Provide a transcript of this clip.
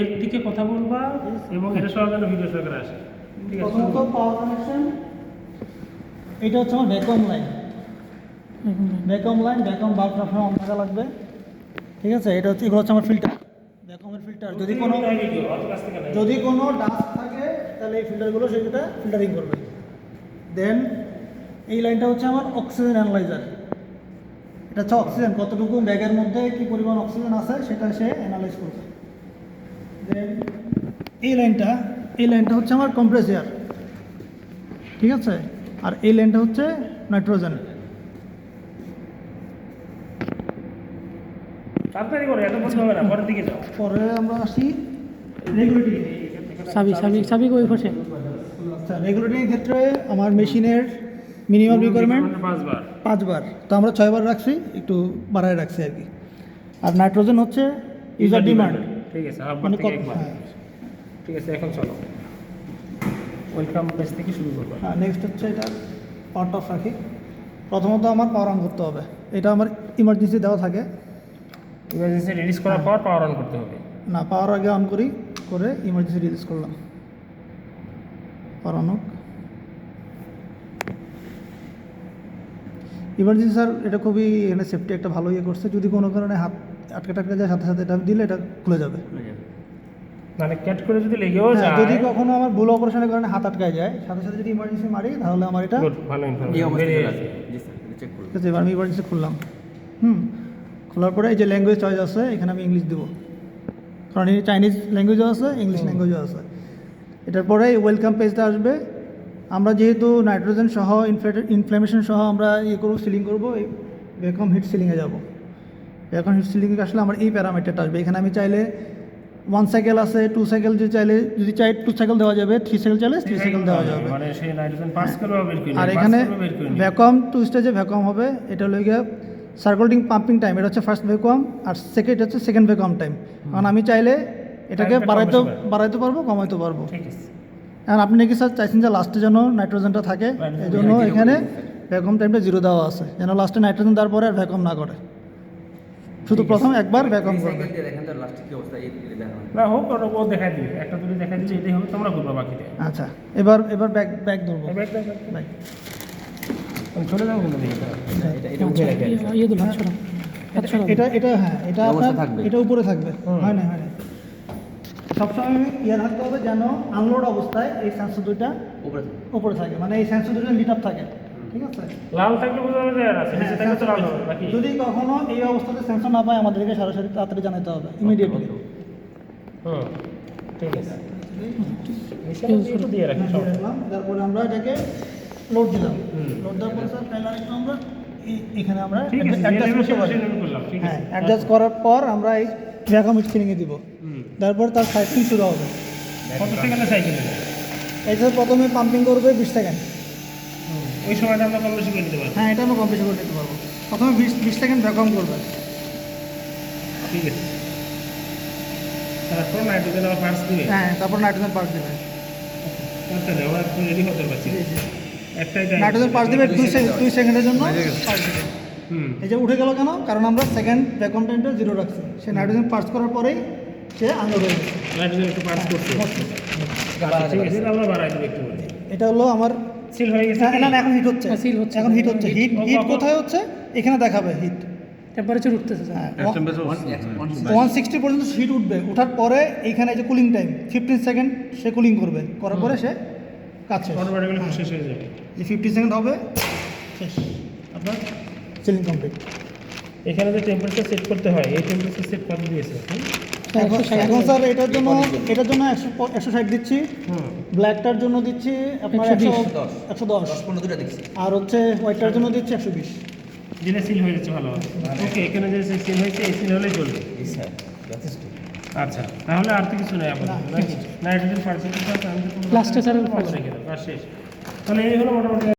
এর দিকে কথা বলবা এবং এটা সহকারে ভিডিও সহকারে আসে ঠিক আছে? প্রথমত পাওয়ার কানেকশন এটা হচ্ছে আমার vacuum line vacuum line vacuum bulb সবসময় অন থাকা লাগবে। ঠিক আছে? এটা হচ্ছে এগুলো হচ্ছে আমার ফিল্টার ভ্যাকুয়ামের ফিল্টার যদি কোনো। যদি কোনো ডাস্ট থাকে তাহলে এই ফিল্টারগুলো সেটা ফিল্টারিং করবে। দেন এই লাইনটা হচ্ছে আমার অক্সিজেন অ্যানালাইজার এটা হচ্ছে অক্সিজেন কতটুকু ব্যাগের মধ্যে কি পরিমাণ অক্সিজেন আছে সেটা সে অ্যানালাইজ করবে। এই লাইনটা এই লাইনটা হচ্ছে আমার কম্প্রেসার ঠিক আছে? আর এই লাইনটা হচ্ছে নাইট্রোজেন তাড়াতাড়ি করে এত বলতে হবে না পরের দিকে যাও। পরে আমরা আসি রেগুলেটরি সাবিক সাবিক সাবিক ওই পাশে আচ্ছা রেগুলেটরির ক্ষেত্রে আমার মেশিনের মিনিমাম রিকোয়ারমেন্ট পাঁচবার। পাঁচবার। তো আমরা ছয়বার রাখছি একটু বাড়ায় রাখছি আর কি। আর নাইট্রোজেন হচ্ছে ইউজার ডিমান্ড ঠিক আছে হাফ মানে থেকে একবার। হ্যাঁ। ঠিক আছে এখন চলো। ওয়েলকাম পেজ থেকে শুরু করব। হ্যাঁ নেক্সট হচ্ছে এটা পাওয়ার অফ রাখি। প্রথমত আমার পাওয়ার অন করতে হবে। এটা আমার ইমার্জেন্সি দেওয়া থাকে। ইমার্জেন্সি রিলিজ করার পর পাওয়ার অন করতে হবে। না পাওয়ার আগে অন করি করে ইমার্জেন্সি রিলিজ করলাম। পাওয়ার অন হোক। ইমার্জেন্সি স্যার এটা খুবই এখানে সেফটি একটা ভালো ইয়ে করছে। যদি কোনো কারণে হাত আটকে টাটকে যায় সাথে সাথে এটা দিলে এটা খুলে যাবে। মানে ক্যাট করে যদি লেগেও হ্যাঁ, যায় যদি কখনো আমার ভুল অপারেশনের কারণে হাত আটকায় যায় সাথে সাথে যদি ইমার্জেন্সি মারি তাহলে আমার এটা ভালো ইনফরমেশন এবার আমি ইমার্জেন্সি খুললাম। হুম খোলার পরে এই যে ল্যাঙ্গুয়েজ চয়েস আছে এখানে আমি ইংলিশ দেবো। কারণ এই চাইনিজ ল্যাঙ্গুয়েজও আছে ইংলিশ ল্যাঙ্গুয়েজও আছে। এটার পরে ওয়েলকাম পেজটা আসবে। আমরা যেহেতু নাইট্রোজেন সহ ইনফ্লামেশন সহ আমরা ইয়ে করব সিলিং করব এই ভ্যাকুয়াম হিট সিলিংয়ে যাব। হিট সিলিংয়ে আসলে আমার এই প্যারামিটারটা আসবে। এখানে আমি চাইলে ওয়ান সাইকেল আছে টু সাইকেল যদি চাইলে যদি চাই টু সাইকেল দেওয়া যাবে থ্রি সাইকেল চাইলে থ্রি সাইকেল দেওয়া যাবে। মানে আর এখানে। ভ্যাকুয়াম টু স্টেজে ভ্যাকুয়াম হবে। এটা হলো গিয়ে সার্কুলেটিং পাম্পিং টাইম এটা হচ্ছে ফার্স্ট ভ্যাকুয়াম আর সেকেন্ড হচ্ছে সেকেন্ড ভ্যাকুয়াম টাইম কারণ আমি চাইলে এটাকে বাড়াইতে বাড়াইতে পারব কমাইতে পারব। এখন আপনি নাকি স্যার চাইছেন যে লাস্টে যেন নাইট্রোজেনটা থাকে? এই জন্য এখানে ভ্যাকুয়াম টাইমটা জিরো দেওয়া আছে। যেন লাস্টে নাইট্রোজেন দেওয়ার পরে আর ভ্যাকুয়াম না করে। শুধু প্রথম একবার ভ্যাকুয়াম করবে। সাইকেল দিয়ে দেখেন তো লাস্টে কি অবস্থা এই এই দেখা না হোক ও দেখাই দিবে। একটা দুটো দেখাই দিলে এটাই হবে তোমরা করবা বাকিটা। আচ্ছা এবার এবার ব্যাক ব্যাক ধরবো। ব্যাক আমি চলে যাব কিন্তু দিকে। এটা এটা এটা উঠে রাখেন ইয়ে দিল হাত ছড়া হাত এটা এটা হ্যাঁ এটা আপনার এটা উপরে থাকবে। হয় না হয় না। সবসময় ইয়ে থাকতে হবে যেন আনলোড অবস্থায় এই সেন্সর দুইটা উপরে উপরে থাকে মানে এই সেন্সর দুটো লিট আপ থাকে। ঠিক আছে? লাল থাকলে বোঝা যাবে আর আছে নিচে থাকলে তো লাল হবে নাকি যদি কখনো এই অবস্থাতে সেন্সর না পায় আমাদেরকে সরাসরি তাড়াতাড়ি জানাতে হবে ইমিডিয়েটলি হুম ঠিক আছে। নিচে দিয়ে রাখি সব তারপরে আমরা এটাকে লোড দিলাম। লোড দেওয়ার পর স্যার আমরা এখানে আমরা অ্যাডজাস্ট হ্যাঁ করার পর আমরা এই ভ্যাকুয়াম স্পিনিংয়ে দিব। তারপর তার সাইক্লিং শুরু হবে। কত সেকেন্ডে সাইকেল এই যে প্রথমে পাম্পিং করবে বিশ সেকেন্ড ওই সময়টা আমরা কম বেশি করে নিতে পারি হ্যাঁ এটা আমরা কম্পিউটার করে নিতে পারব। প্রথমে বিশ বিশ সেকেন্ড ভ্যাকুয়াম করবে। ঠিক আছে। তারপর নাইট্রোজেন আবার পার্স দিবে। হ্যাঁ তারপর নাইট্রোজেন পাস দেবে। আচ্ছা আমরা একটু রেডি হতে পারছি। একটাই নাইট্রোজেন পাস দেবে দুই সেকেন্ড দুই সেকেন্ডের জন্য। হুম। এই যে উঠে গেল কেন? কারণ আমরা সেকেন্ড ভ্যাকুয়াম টাইমটা জিরো রাখছি। সে নাইট্রোজেন পাস করার পরেই সে আনলোড হয়ে গেছে নাইট্রোজেন একটু পার্স করছে। আচ্ছা, ঠিক আছে আমরা বাড়াই দেবো একটু এটা হলো আমার সিল হয়ে গেছে। না, না, না, এখন হিট হচ্ছে। হ্যাঁ, seal হচ্ছে। এখন হিট হচ্ছে। হিট হিট কোথায় হচ্ছে? এখানে দেখাবে হিট টেম্পারেচার উঠতেছে স্যার ওয়ান সিক্সটি পর্যন্ত হিট উঠবে। ওঠার পরে এইখানে যে কুলিং টাইম ফিফটিন সেকেন্ড সে কুলিং করবে। করার পরে সে কাজ শেষ হয়ে যাবে। যে ফিফটি সেকেন্ড হবে। শেষ। আপনার সিলিং কমপ্লিট এখানে যে টেম্পারেচার সেট করতে হয় এই টেম্পারেচার সেট কত দিয়েছে? এখন স্যার এটার জন্য এটার জন্য একশো একশো ষাট দিচ্ছি। হুম। ব্ল্যাকটার জন্য দিচ্ছি আপনার একশো 120 দশ। একশো দশ। দশ পনেরো দুটা আর হচ্ছে হোয়াইটটার জন্য দিচ্ছি একশো বিশ। যেটা সিল হয়ে যাচ্ছে ভালো ওকে এখানে যে সিল হয়েছে এই সিল হলেই চলবে। স্যার আচ্ছা তাহলে আর তো কিছু নেই আপাতত। নাকি নাইট্রোজেন স্যার শেষ। তাহলে এই হলো মোটামুটি